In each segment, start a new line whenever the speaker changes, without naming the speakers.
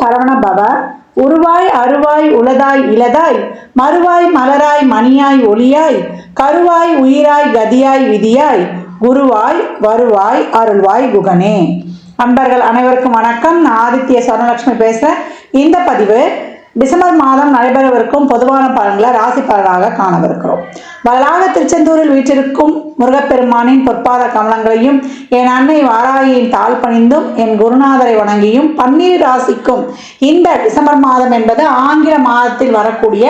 சரவண பவ உருவாய் அருவாய் உளதாய் இலதாய் மறுவாய் மலராய் மணியாய் ஒளியாய் கருவாய் உயிராய் கதியாய் விதியாய் குருவாய் வருவாய் அருள்வாய் குகனே. அன்பர்கள் அனைவருக்கும் வணக்கம். நான் ஆதித்ய சரணலட்சுமி பேசுகிறேன் இந்த பதிவு டிசம்பர் மாதம் நடைபெறவிருக்கும் பொதுவான பலன்களை ராசி பலனாக காணவிருக்கிறோம். வரலாக திருச்செந்தூரில் வீற்றிருக்கும் முருகப்பெருமானின் பொற்பாத கமலங்களையும் என் அன்னை வாராகியின் தாழ் பணிந்தும் என் குருநாதரை வணங்கியும் பன்னீர் ராசிக்கும் இந்த டிசம்பர் மாதம் என்பது ஆங்கில மாதத்தில் வரக்கூடிய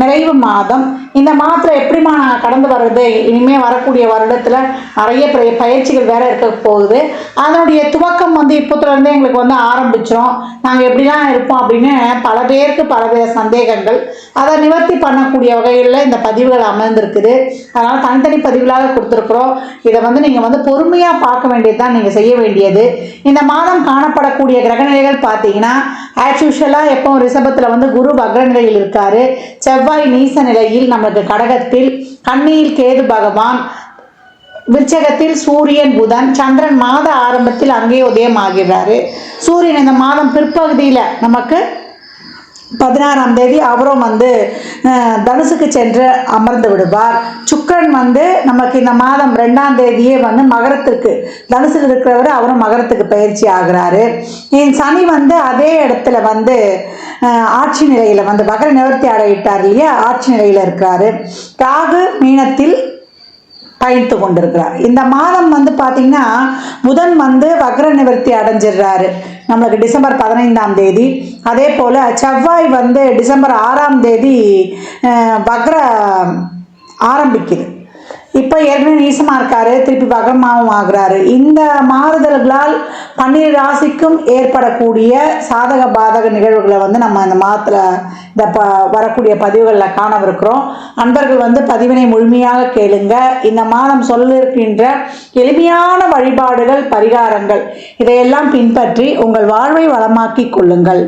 நிறைவு மாதம். இந்த மாதத்தில் எப்படிமா நான் கடந்து வர்றது? இனிமேல் வரக்கூடிய வருடத்தில் நிறைய பயிற்சிகள் வேற இருக்க போகுது. அதனுடைய துவக்கம் வந்து இப்போத்துலேருந்தே எங்களுக்கு வந்து ஆரம்பிச்சிடும் நாங்கள் எப்படிலாம் இருப்போம் அப்படின்னு பல பேருக்கு பல பேர் சந்தேகங்கள். அதை நிவர்த்தி பண்ணக்கூடிய வகையில் இந்த பதிவுகள் இருக்குது. அதனால் தனித்தனி பதிவுகளாக கொடுத்துருக்குறோம். இதை வந்து நீங்கள் வந்து பொறுமையாக பார்க்க வேண்டியது தான் நீங்கள் செய்ய வேண்டியது. இந்த மாதம் காணப்படக்கூடிய கிரகநிலைகள் பார்த்தீங்கன்னா ஆஸ் யூஷுவலாக எப்போ ரிஷபத்தில் வந்து குரு வக்ர நிலையில் இருக்கார். செவ்வாய் நீச நிலையில் நமக்கு கடகத்தில் கண்ணியில் கேது பகவான் விருச்சகத்தில் சூரியன் புதன் சந்திரன் மாத ஆரம்பத்தில் அங்கே உதயமாகிறாரு சூரியன் இந்த மாதம் பிற்பகுதியில் நமக்கு பதினாறாம் தேதி அவரும் வந்து தனுசுக்கு சென்று அமர்ந்து விடுவார். சுக்கரன் வந்து நமக்கு இந்த மாதம் ரெண்டாம் தேதியே வந்து மகரத்துக்கு தனுசுக்கு இருக்கிறவர் அவரும் மகரத்துக்கு பயிற்சி ஆகிறாரு. என் சனி வந்து அதே இடத்துல வந்து ஆட்சி நிலையில் வந்து மகர நிவர்த்தி அடையிட்டார் இல்லையா? ஆட்சி நிலையில் இருக்கிறாரு. ராகு மீனத்தில் பயணித்து கொண்டிருக்கிறார். இந்த மாதம் வந்து பார்த்தீங்கன்னா புதன் வந்து வக்ர நிவர்த்தி அடைஞ்சிடுறாரு. நம்மளுக்கு டிசம்பர் பதினைந்தாம் தேதி. அதே போல் செவ்வாய் வந்து டிசம்பர் ஆறாம் தேதி வக்ர ஆரம்பிக்குது. இப்போ ஏற்கனவே நீசமாக இருக்காரு திருப்பி வகமாவும் ஆகிறாரு. இந்த மாறுதல்களால் பன்னிரு ராசிக்கும் ஏற்படக்கூடிய சாதக பாதக நிகழ்வுகளை வந்து நம்ம இந்த மாதத்தில் இந்த ப வரக்கூடிய பதிவுகளில் காணவிருக்கிறோம். அன்பர்கள் வந்து பதிவினை முழுமையாக கேளுங்க. இந்த மாதம் சொல்லிருக்கின்ற எளிமையான வழிபாடுகள் பரிகாரங்கள் இதையெல்லாம் பின்பற்றி உங்கள் வாழ்வை வளமாக்கிக் கொள்ளுங்கள்.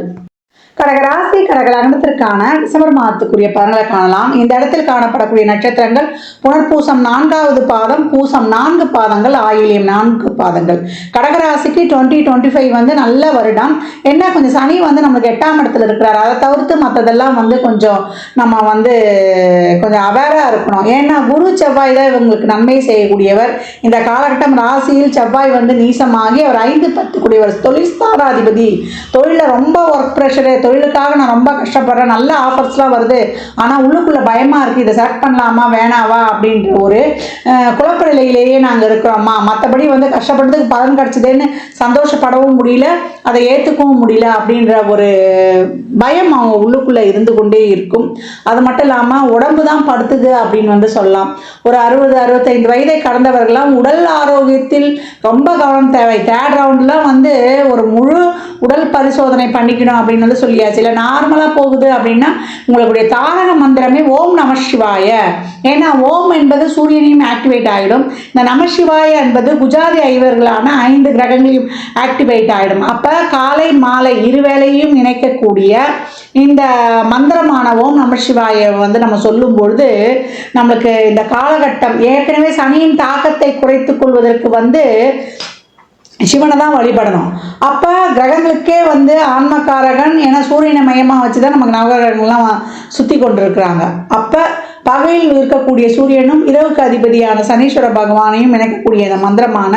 கடகராசி கடக லக்னத்திற்கான டிசம்பர் மாதத்துக்குரிய பலன்களை காணலாம். இந்த இடத்தில் காணப்படக்கூடிய நட்சத்திரங்கள் புனர்பூசம் நான்காவது பாதம் பூசம் நான்கு பாதங்கள் ஆயிலியம் நான்கு பாதங்கள். கடகராசிக்கு டுவெண்ட்டி டுவெண்ட்டி ஃபைவ் வந்து நல்ல வருடம். என்ன கொஞ்சம் சனி வந்து நம்மளுக்கு எட்டாம் இடத்துல இருக்கிறார். அதை தவிர்த்து மற்றதெல்லாம் வந்து கொஞ்சம் நம்ம வந்து கொஞ்சம் அவேராக இருக்கணும். ஏன்னா குரு செவ்வாய் தான் இவங்களுக்கு நன்மை செய்யக்கூடியவர். இந்த காலகட்டம் ராசியில் செவ்வாய் வந்து நீசமாகி அவர் ஐந்து பத்து கூடியவர் தொழில் ஸ்தானாதிபதி தொழிலில் ரொம்ப ஒர்க் ப்ரெஷரு தொழிலுக்காக நான் ரொம்ப கஷ்டப்படுறேன். நல்ல ஆஃபர்ஸ்லாம் வருது. ஆனால் உள்ளுக்குள்ளே பயமாக இருக்குது இதை செலக்ட் பண்ணலாமா வேணாவா? அப்படின்ற ஒரு குழப்ப நிலையிலேயே நாங்கள் இருக்கிறோம்மா மற்றபடி வந்து கஷ்டப்பட்டதுக்கு பலன் கிடச்சிதேன்னு சந்தோஷப்படவும் முடியல அதை ஏற்றுக்கவும் முடியல அப்படின்ற ஒரு பயம் அவங்க உள்ளுக்குள்ளே இருந்து கொண்டே இருக்கும். அது மட்டும் இல்லாமல் உடம்பு தான் படுத்துது அப்படின்னு வந்து சொல்லலாம். ஒரு அறுபது அறுபத்தைந்து வயதை கடந்தவர்கள்லாம் உடல் ஆரோக்கியத்தில் ரொம்ப கவனம் தேவை. தேர்ட் ரவுண்ட்லாம் வந்து ஒரு முழு உடல் பரிசோதனை பண்ணிக்கணும் அப்படின்னு வந்து சொல்லியாச்சு. இல்லை நார்மலாக போகுது அப்படின்னா உங்களுடைய தாரக மந்திரமே ஓம் நம சிவாய. ஏன்னா ஓம் என்பது சூரியனையும் ஆக்டிவேட் ஆகிடும் இந்த நமசிவாய என்பது குஜாதி ஐவர்களான ஐந்து கிரகங்களையும் ஆக்டிவேட் ஆகிடும் அப்போ காலை மாலை இருவேளையும் இணைக்கக்கூடிய இந்த மந்திரமான ஓம் நம சிவாய வந்து நம்ம சொல்லும் பொழுது நம்மளுக்கு இந்த காலகட்டம் ஏற்கனவே சனியின் தாக்கத்தை குறைத்துக் கொள்வதற்கு வந்து சிவனை தான் வழிபடணும். அப்போ கிரகங்களுக்கே வந்து ஆன்மக்காரகன் ஏன்னா சூரியனை மையமாக வச்சு தான் நமக்கு நவகிரகங்கள்லாம் சுற்றி கொண்டு இருக்கிறாங்க அப்போ பகையில் இருக்கக்கூடிய சூரியனும் இரவுக்கு அதிபதியான சனீஸ்வர பகவானையும் இணைக்கக்கூடிய இந்த மந்திரமான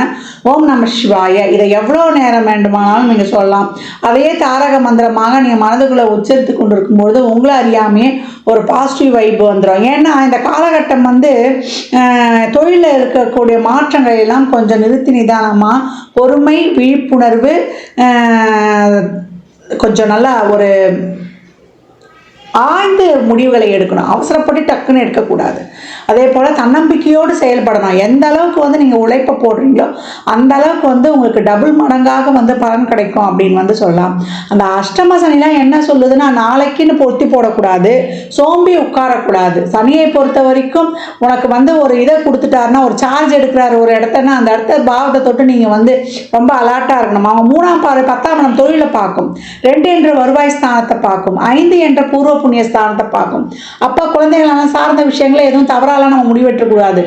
ஓம் நம சிவாய. இதை எவ்வளோ நேரம் வேண்டுமானாலும் நீங்கள் சொல்லலாம். அதையே தாரக மந்திரமாக நீங்கள் மனதுக்குள்ளே உச்சரித்து கொண்டு இருக்கும்பொழுது உங்களை அறியாமையே ஒரு பாசிட்டிவ் வைப் வந்துடும் ஏன்னா இந்த காலகட்டம் வந்து தொழிலில் இருக்கக்கூடிய மாற்றங்கள் எல்லாம் கொஞ்சம் நிறுத்தி நிதானமாக பொறுமை விழிப்புணர்வு கொஞ்சம் நல்லா ஒரு ஆழ்ந்து முடிவுகளை எடுக்கணும். அவசரப்பட்டு டக்குன்னு எடுக்கக்கூடாது. அதே போல் தன்னம்பிக்கையோடு செயல்படணும். எந்த அளவுக்கு வந்து நீங்கள் உழைப்பை போடுறீங்களோ அந்த அளவுக்கு வந்து உங்களுக்கு டபுள் மடங்காக வந்து பலன் கிடைக்கும் அப்படின்னு வந்து சொல்லலாம். அந்த அஷ்டம சனிலாம் என்ன சொல்லுதுன்னா நாளைக்குன்னு பொருத்தி போடக்கூடாது. சோம்பி உட்காரக்கூடாது. சனியை பொறுத்த வரைக்கும் உனக்கு வந்து ஒரு இதை கொடுத்துட்டாருன்னா ஒரு சார்ஜ் எடுக்கிறாரு ஒரு இடத்தனா அந்த இடத்த பாவத்தை தொட்டு நீங்கள் வந்து ரொம்ப அலர்ட்டாக இருக்கணும். அவங்க மூணாம் பாரு பத்தாம் இடம் தொழிலை பார்க்கும். ரெண்டு என்ற வருவாய் ஸ்தானத்தை பார்க்கும். ஐந்து என்ற பூர்வ புண்ணியஸ்தானத்தை பார்க்கும். அப்போ குழந்தைகளான சார்ந்த விஷயங்களை எதுவும் தவறாலாம் நம்ம முடிவெற்றக்கூடாது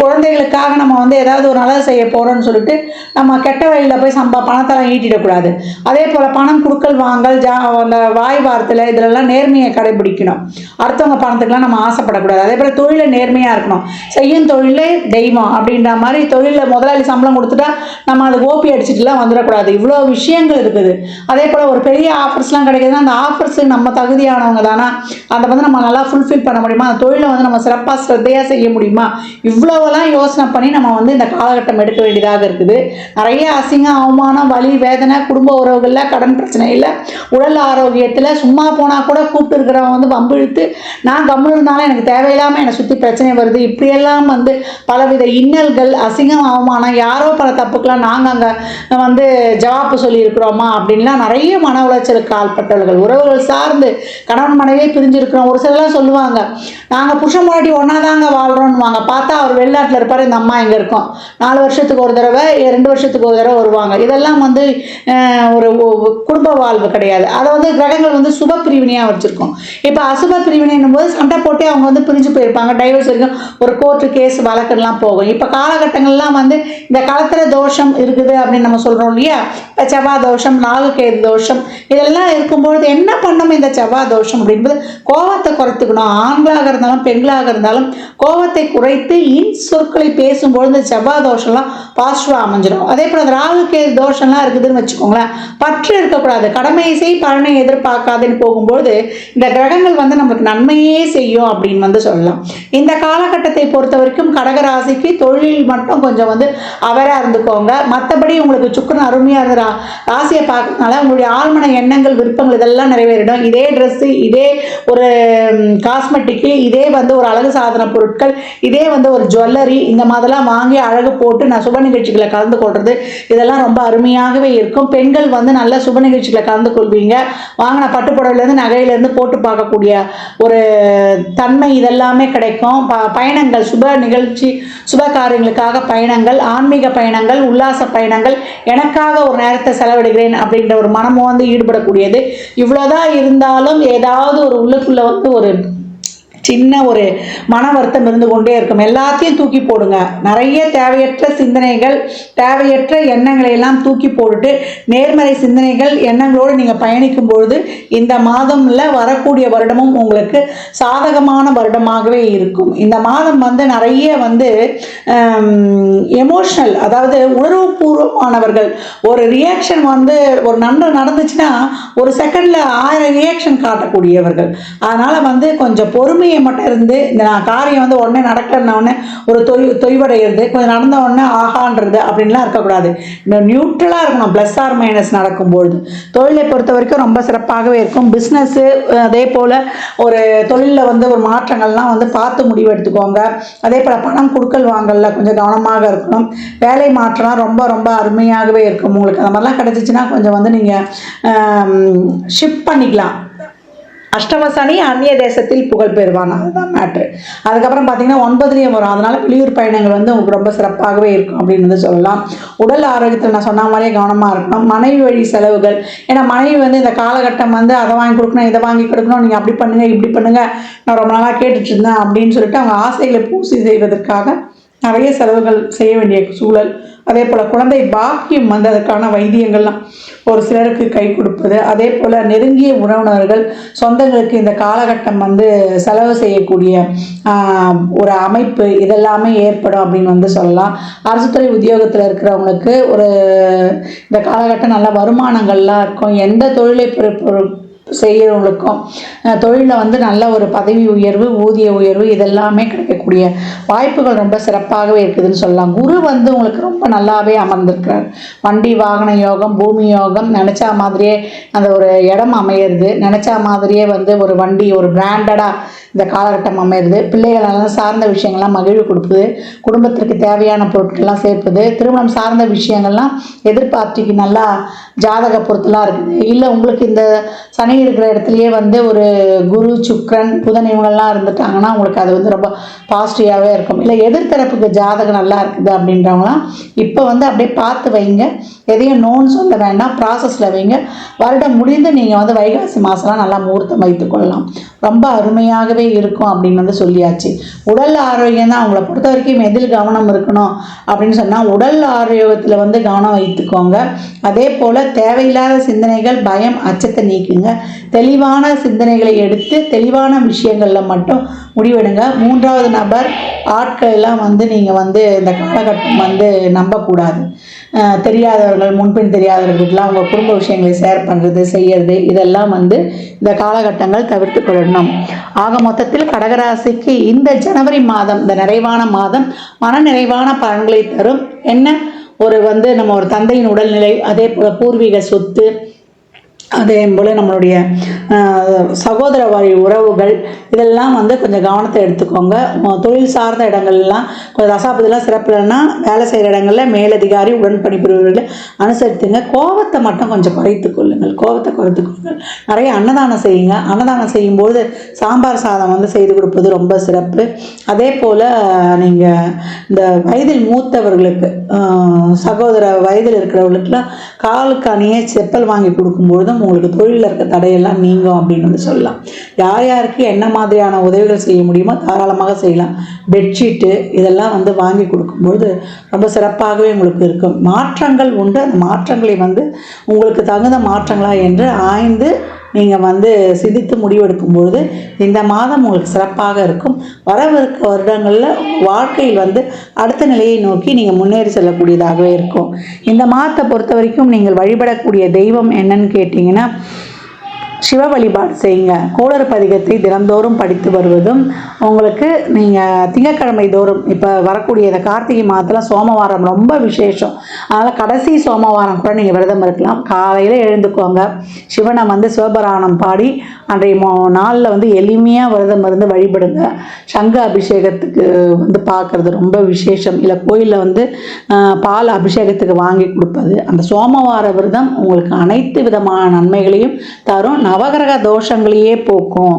குழந்தைகளுக்காக நம்ம வந்து ஏதாவது ஒரு நல்லது செய்ய போகிறோம்னு சொல்லிட்டு நம்ம கெட்ட வழியில் போய் சம்பா பணத்தெல்லாம் ஈட்டிடக்கூடாது. அதே போல் பணம் கொடுக்கல் வாங்கல் ஜா அந்த வாய் வார்த்தையில் இதிலெல்லாம் நேர்மையை கடைபிடிக்கணும். அடுத்தவங்க பணத்துக்கெல்லாம் நம்ம ஆசைப்படக்கூடாது. அதே போல் தொழிலில் நேர்மையாக இருக்கணும். செய்யும் தொழிலே தெய்வம் அப்படின்ற மாதிரி தொழிலில் முதலாளி சம்பளம் கொடுத்துட்டா நம்ம அது ஓபி அடிச்சுட்டுலாம் வந்துடக்கூடாது. இவ்வளோ விஷயங்கள் இருக்குது. அதே போல் ஒரு பெரிய ஆஃபர்ஸ்லாம் கிடைக்குதுன்னா அந்த ஆஃபர்ஸ் நம்ம தகுதியானவங்க தானா? அதை வந்து நம்ம நல்லா ஃபுல்ஃபில் பண்ண முடியுமா? அந்த தொழிலை வந்து நம்ம சிறப்பாக ஸ்ரத்தையாக செய்ய முடியுமா? இவ்வளோ இவ்வளவெல்லாம் யோசனை பண்ணி நம்ம வந்து இந்த காலகட்டம் எடுக்க வேண்டியதாக இருக்குது. நிறைய அசிங்கம் அவமானம் வலி வேதனை குடும்ப உறவுகளில் கடன் பிரச்சனையில் உடல் ஆரோக்கியத்தில் சும்மா போனால் கூட கூப்பிட்டு இருக்கிறவங்க வந்து வம்பு இழுத்து நான் கம்முன்னு இருந்தாலும் எனக்கு தேவையில்லாமல் என்னை சுற்றி பிரச்சனை வருது. இப்படியெல்லாம் வந்து பலவித இன்னல்கள் அசிங்கம் அவமானம் யாரோ பல தப்புக்கெல்லாம் நாங்கள் அங்கே வந்து ஜவாப்பு சொல்லியிருக்கிறோமா அப்படின்லாம் நிறைய மன உளைச்சலுக்கு ஆள்பட்டவர்கள். உறவுகள் சார்ந்து கணவன் மனைவியே பிரிஞ்சிருக்கிறோம். ஒரு சிலர்லாம் சொல்லுவாங்க நாங்கள் புருஷன் முன்னாடி ஒன்றா தாங்க வாழ்கிறோன்னுவாங்க பார்த்தா அவர் வெளிநாட்டில் இருப்பார் இந்த அம்மா இங்கே இருக்கோம். நாலு வருஷத்துக்கு ஒரு தடவை ரெண்டு வருஷத்துக்கு ஒரு தடவை வருவாங்க. இதெல்லாம் வந்து ஒரு குடும்ப வாழ்வு கிடையாது. அதை வந்து கிரகங்கள் வந்து சுப பிரிவினையாக வச்சுருக்கோம். இப்போ அசுப பிரிவினைன்னும் போது சண்டை போட்டே அவங்க வந்து பிரிஞ்சு போயிருப்பாங்க. டைவர்ஸ் வரைக்கும் ஒரு கோர்ட்டு கேஸ் வழக்கெல்லாம் போகும். இப்போ காலகட்டங்கள்லாம் வந்து இந்த காலத்தில் தோஷம் இருக்குது அப்படின்னு நம்ம சொல்கிறோம் இல்லையா? இப்போ செவ்வாய் தோஷம் நாகுகேது தோஷம் இதெல்லாம் இருக்கும்பொழுது என்ன பண்ணணும் இந்த செவ்வாய் தோஷம் அப்படின்றது? கோவத்தை குறைத்துக்கணும். ஆண்களாக இருந்தாலும் பெண்களாக இருந்தாலும் கோவத்தை குறைத்து இன் சொற்களை பேசும்பொழுது இந்த செவ்வாய் தோஷம்லாம் பாசிட்டிவாக அமைஞ்சிடும். அதே போல் அந்த ராகுகேது தோஷம்லாம் இருக்குதுன்னு வச்சுக்கோங்களேன். பற்று இருக்கக்கூடாது. கடமையை செய் பலனை எதிர்பார்க்காதுன்னு போகும்போது இந்த கிரகங்கள் வந்து நமக்கு நன்மையே செய்யும் அப்படின்னு வந்து சொல்லலாம். இந்த காலகட்டத்தை பொறுத்த வரைக்கும் கடகராசிக்கு தொழில் மட்டும் கொஞ்சம் வந்து அவராக இருந்துக்கோங்க. மற்றபடி உங்களுக்கு சுக்கரன் அருமையாக இருந்த ராசியை பார்க்கறதுனால உங்களுடைய ஆழ்மன எண்ணங்கள் விருப்பங்கள் இதெல்லாம் நிறைவேறிடும். இதே ட்ரெஸ்ஸு இதே ஒரு காஸ்மெட்டிக்கு இதே வந்து ஒரு அழகு சாதன பொருட்கள் இதே வந்து ஒரு ஜோ ஜுவல்லரி இந்த மாதிரிலாம் வாங்கி அழகு போட்டு நான் சுப நிகழ்ச்சிகளை கலந்து கொள்வது இதெல்லாம் ரொம்ப அருமையாகவே இருக்கும். பெண்கள் வந்து நல்ல சுப நிகழ்ச்சிகளை கலந்து கொள்வீங்க. வாங்கின பட்டுப்புடவையிலேருந்து நகையிலேருந்து போட்டு பார்க்கக்கூடிய ஒரு தன்மை இதெல்லாமே கிடைக்கும். ப பயணங்கள் சுப நிகழ்ச்சி சுப காரியங்களுக்காக பயணங்கள் ஆன்மீக பயணங்கள் உல்லாச பயணங்கள் எனக்காக ஒரு நேரத்தை செலவிடுகிறேன் அப்படின்ற ஒரு மனமும் வந்து ஈடுபடக்கூடியது. இவ்வளோதான் இருந்தாலும் ஏதாவது ஒரு உள்ளுக்குள்ளே வந்து ஒரு சின்ன ஒரு மன வருத்தம் இருந்து கொண்டே இருக்கும். எல்லாத்தையும் தூக்கி போடுங்க. நிறைய தேவையற்ற சிந்தனைகள் தேவையற்ற எண்ணங்களை எல்லாம் தூக்கி போட்டுட்டு நேர்மறை சிந்தனைகள் எண்ணங்களோடு நீங்கள் பயணிக்கும் பொழுது இந்த மாதமில் வரக்கூடிய வருடமும் உங்களுக்கு சாதகமான வருடமாகவே இருக்கும். இந்த மாதம் வந்து நிறைய வந்து எமோஷனல் அதாவது உணர்வுபூர்வமானவர்கள். ஒரு ரியாக்ஷன் வந்து ஒரு நன்மை நடந்துச்சுன்னா ஒரு செகண்டில் ஆயிரம் ரியாக்ஷன் காட்டக்கூடியவர்கள். அதனால் வந்து கொஞ்சம் பொறுமையை மட்டும் இருந்து இந்த நான் காரியம் வந்து உடனே நடக்கலன்னா உடனே ஒரு தொய் தொய்வடைகிறது கொஞ்சம் நடந்த உடனே ஆகான்றது அப்படின்லாம் இருக்கக்கூடாது. இந்த நியூட்ரலாக இருக்கணும். ப்ளஸ் ஆர் மைனஸ் நடக்கும்பொழுது. தொழிலை பொறுத்த வரைக்கும் ரொம்ப சிறப்பாகவே இருக்கும். பிஸ்னஸ்ஸு அதே போல் ஒரு தொழிலில் வந்து ஒரு மாற்றங்கள்லாம் வந்து பார்த்து முடிவு எடுத்துக்கோங்க. அதே போல் பணம் கொடுக்கல் வாங்கல கொஞ்சம் கவனமாக இருக்கணும். வேலை மாற்றம்லாம் ரொம்ப ரொம்ப அருமையாகவே இருக்கும். உங்களுக்கு அந்த மாதிரிலாம் கிடச்சிச்சின்னா கொஞ்சம் வந்து நீங்கள் ஷிஃப்ட் பண்ணிக்கலாம். அஷ்டம சனி அந்நிய தேசத்தில் புகழ் பெறுவான். அதுதான் மேட்ரு அதுக்கப்புறம் பார்த்தீங்கன்னா ஒன்பதுலேயும் வரும். அதனால் வெளியூர் பயணங்கள் வந்து உங்களுக்கு ரொம்ப சிறப்பாகவே இருக்கும் அப்படின்னு வந்து சொல்லலாம். உடல் ஆரோக்கியத்தில் நான் சொன்ன மாதிரியே கவனமாக இருக்கணும். மனைவி வழி செலவுகள். ஏன்னா மனைவி வந்து இந்த காலகட்டம் வந்து அதை வாங்கி கொடுக்கணும் இதை வாங்கி கொடுக்கணும் நீங்கள் அப்படி பண்ணுங்க இப்படி பண்ணுங்கள் நான் ரொம்ப நாளாக கேட்டுட்டு இருந்தேன் அப்படின்னு சொல்லிட்டு அவங்க ஆசைகளை பூர்த்தி செய்வதற்காக நிறைய செலவுகள் செய்ய வேண்டிய சூழல் அதே போல் குழந்தை பாக்கியம் வந்து வைத்தியங்கள்லாம் ஒரு சிலருக்கு கை கொடுப்பது. அதே போல் நெருங்கிய உறவினர்கள் சொந்தங்களுக்கு இந்த காலகட்டம் வந்து செலவு செய்யக்கூடிய ஒரு அமைப்பு இதெல்லாமே ஏற்படும் அப்படின்னு வந்து சொல்லலாம். அரசுத்துறை உத்தியோகத்தில் இருக்கிறவங்களுக்கு ஒரு இந்த காலகட்டம் நல்ல வருமானங்கள்லாம் இருக்கும். எந்த தொழிலை பொறு- செய்கிறவங்களுக்கும் தொழிலில் வந்து நல்ல ஒரு பதவி உயர்வு ஊதிய உயர்வு இதெல்லாமே கிடைக்கக்கூடிய வாய்ப்புகள் ரொம்ப சிறப்பாகவே இருக்குதுன்னு சொல்லலாம். குரு வந்து உங்களுக்கு ரொம்ப நல்லாவே அமர்ந்திருக்கிறார். வண்டி வாகன யோகம் பூமி யோகம் நினச்சா மாதிரியே அந்த ஒரு இடம் அமையிறது நினச்சா மாதிரியே வந்து ஒரு வண்டி ஒரு பிராண்டடாக இந்த காலகட்டம் அமையிறது பிள்ளைகளெல்லாம் சார்ந்த விஷயங்கள்லாம் மகிழ்வு கொடுப்பது குடும்பத்திற்கு தேவையான பொருட்கள்லாம் சேர்ப்பது திருமணம் சார்ந்த விஷயங்கள்லாம் எதிர்பார்த்திக்கு நல்லா ஜாதக பொருத்தெல்லாம் இருக்குது. இல்லை உங்களுக்கு இந்த சனி இருக்கிற இடத்துலையே வந்து ஒரு குரு சுக்ரன் புதன் இவங்கெல்லாம் இருந்துட்டாங்கன்னா உங்களுக்கு அது வந்து ரொம்ப பாசிட்டிவாகவே இருக்கும். இல்லை எதிர்த்தரப்புக்கு ஜாதகம் நல்லா இருக்குது அப்படின்றவங்களாம் இப்போ வந்து அப்படியே பார்த்து வைங்க. எதையும் நோன்னு சொல்ல வேண்டாம் ப்ராசஸில் வைங்க. வருடம் முடிந்து நீங்கள் வந்து வைகாசி மாதம்லாம் நல்லா முகூர்த்தம் வைத்துக்கொள்ளலாம் ரொம்ப அருமையாகவே இருக்கும் அப்படின்னு வந்து சொல்லியாச்சு. உடல் ஆரோக்கியம் தான். அவங்கள பொறுத்த வரைக்கும் எதில் கவனம் இருக்கணும் அப்படின்னு சொன்னால் உடல் ஆரோக்கியத்தில் வந்து கவனம் வைத்துக்கோங்க. அதே போல் தேவையில்லாத சிந்தனைகள் பயம் அச்சத்தை நீக்குங்க. தெளிவான சிந்தனைகளை எடுத்து தெளிவான விஷயங்களில் மட்டும் முடிவெடுங்க. மூன்றாவது நபர் ஆட்கள் எல்லாம் வந்து நீங்கள் வந்து இந்த காலகட்டம் வந்து நம்பக்கூடாது. தெரியாதவர்கள் முன்பின் தெரியாதவர்களுக்கெல்லாம் உங்கள் குடும்ப விஷயங்களை ஷேர் பண்ணுறது செய்யறது இதெல்லாம் வந்து இந்த காலகட்டங்கள் தவிர்த்து கொள்ளணும். ஆக மொத்தத்தில் கடகராசிக்கு இந்த ஜனவரி மாதம் இந்த நிறைவான மாதம் மன நிறைவான பலன்களை தரும். என்ன? ஒரு வந்து நம்ம ஒரு தந்தையின் உடல்நிலை அதே போல் பூர்வீக சொத்து அதே போல் நம்மளுடைய சகோதர வழி உறவுகள் இதெல்லாம் வந்து கொஞ்சம் கவனத்தை எடுத்துக்கோங்க. தொழில் சார்ந்த இடங்கள்லாம் கொஞ்சம் ரசாபதிலாம் சிறப்பு இல்லைன்னா வேலை செய்கிற இடங்களில் மேலதிகாரி உடன் பணிபுரிவர்களை அனுசரித்துங்க. கோபத்தை மட்டும் கொஞ்சம் குறைத்து கொள்ளுங்கள். கோபத்தை குறைத்து கொள்ளுங்கள். நிறைய அன்னதானம் செய்யுங்க. அன்னதானம் செய்யும்போது சாம்பார் சாதம் வந்து செய்து கொடுப்பது ரொம்ப சிறப்பு. அதே போல் நீங்கள் இந்த வயதில் மூத்தவர்களுக்கு சகோதர வயதில் இருக்கிறவர்களுக்கெல்லாம் காலுக்கு அணியே செப்பல் வாங்கி கொடுக்கும்பொழுதும் உங்களுக்கு தொழிலில் இருக்க தடையெல்லாம் நீங்கும் அப்படின்னு வந்து சொல்லலாம். யார் யாருக்கு என்ன மாதிரியான உதவிகள் செய்ய முடியுமோ தாராளமாக செய்யலாம். பெட்ஷீட்டு இதெல்லாம் வந்து வாங்கி கொடுக்கும்பொழுது ரொம்ப சிறப்பாகவே உங்களுக்கு இருக்கும். மாற்றங்கள் உண்டு. அந்த மாற்றங்களை வந்து உங்களுக்கு தகுந்த மாற்றங்களா என்று ஆய்ந்து நீங்கள் வந்து சிந்தித்து முடிவெடுக்கும் பொழுது இந்த மாதம் உங்களுக்கு சிறப்பாக இருக்கும். வரவிருக்க வருடங்களில் வாழ்க்கையில் வந்து அடுத்த நிலையை நோக்கி நீங்கள் முன்னேறி செல்லக்கூடியதாகவே இருக்கும். இந்த மாதத்தை பொறுத்த வரைக்கும் நீங்கள் வழிபடக்கூடிய தெய்வம் என்னன்னு கேட்டிங்கன்னா சிவ வழிபாடு செய்யுங்க. கோளறு பதிகத்தை தினந்தோறும் படித்து வருவதும் உங்களுக்கு நீங்கள் திங்கக்கிழமை தோறும் இப்போ வரக்கூடிய இந்த கார்த்திகை மாதத்தில் சோமவாரம் ரொம்ப விசேஷம். அதனால் கடைசி சோமவாரம் கூட நீங்கள் விரதம் இருக்கலாம். காலையில் எழுந்துக்கோங்க. சிவனை வந்து சிவபராணம் பாடி அன்றைய மோ நாளில் வந்து எளிமையாக விரதம் இருந்து வழிபடுங்க. சங்க அபிஷேகத்துக்கு வந்து பார்க்குறது ரொம்ப விசேஷம். இல்லை கோயிலில் வந்து பால் அபிஷேகத்துக்கு வாங்கி கொடுப்பது. அந்த சோமவார விரதம் உங்களுக்கு அனைத்து விதமான நன்மைகளையும் தரும். நவகிரக தோஷங்களையே போக்கும்.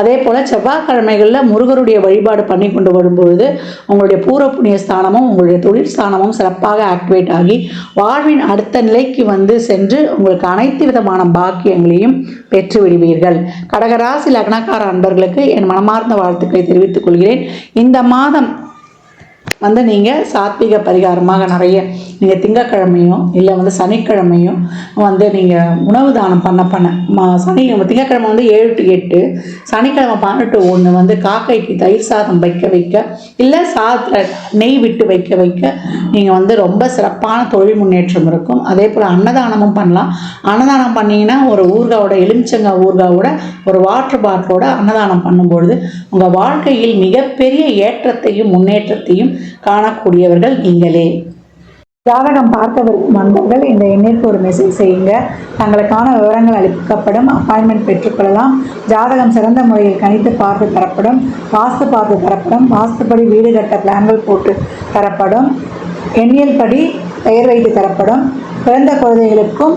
அதே போல் செவ்வாய்க்கிழமைகளில் முருகருடைய வழிபாடு பண்ணி கொண்டு வரும்பொழுது உங்களுடைய பூர்வ புண்ணிய ஸ்தானமும் உங்களுடைய தொழில் ஸ்தானமும் சிறப்பாக ஆக்டிவேட் ஆகி வாழ்வின் அடுத்த நிலைக்கு வந்து சென்று உங்களுக்கு அனைத்து விதமான பாக்கியங்களையும் பெற்று விடுவீர்கள். கடகராசி லக்னக்கார அன்பர்களுக்கு என் மனமார்ந்த வாழ்த்துக்களை தெரிவித்துக் கொள்கிறேன். இந்த மாதம் வந்து நீங்கள் சாத்விக பரிகாரமாக நிறைய நீங்கள் திங்கக்கிழமையும் இல்லை வந்து சனிக்கிழமையும் வந்து நீங்கள் உணவு தானம் பண்ண பண்ண மா சனி திங்கக்கிழமை வந்து ஏழு டு எட்டு சனிக்கிழமை பன்னெண்டு ஒன்று வந்து காக்கைக்கு தயிர் சாதம் வைக்க வைக்க இல்லை சாதத்தில் நெய் விட்டு வைக்க வைக்க நீங்கள் வந்து ரொம்ப சிறப்பான தொழில் முன்னேற்றம் இருக்கும். அதே போல் அன்னதானமும் பண்ணலாம். அன்னதானம் பண்ணிங்கன்னா ஒரு ஊர்காவோட எலுமிச்சங்காய் ஊர்காவோட ஒரு வாட்டர் பாட்டிலோட அன்னதானம் பண்ணும்பொழுது உங்கள் வாழ்க்கையில் மிகப்பெரிய ஏற்றத்தையும் முன்னேற்றத்தையும் காணக்கூடியவர்கள் நீங்களே. ஜாதகம் பார்க்க விரும்பும் நண்பர்கள் இந்த எண்ணிற்கு ஒரு மெசேஜ் செய்யுங்க. தங்களுக்கான விவரங்கள் அளிக்கப்படும் அப்பாயின்மெண்ட் பெற்றுக்கொள்ளலாம். ஜாதகம் சிறந்த முறையில் கணித்து பார்த்து தரப்படும் வாஸ்து பார்த்து தரப்படும் வாஸ்துப்படி வீடு கட்ட பிளான்கள் போட்டு தரப்படும் எண்ணியல் படி பெயர் வைத்து தரப்படும். பிறந்த குழந்தைகளுக்கும்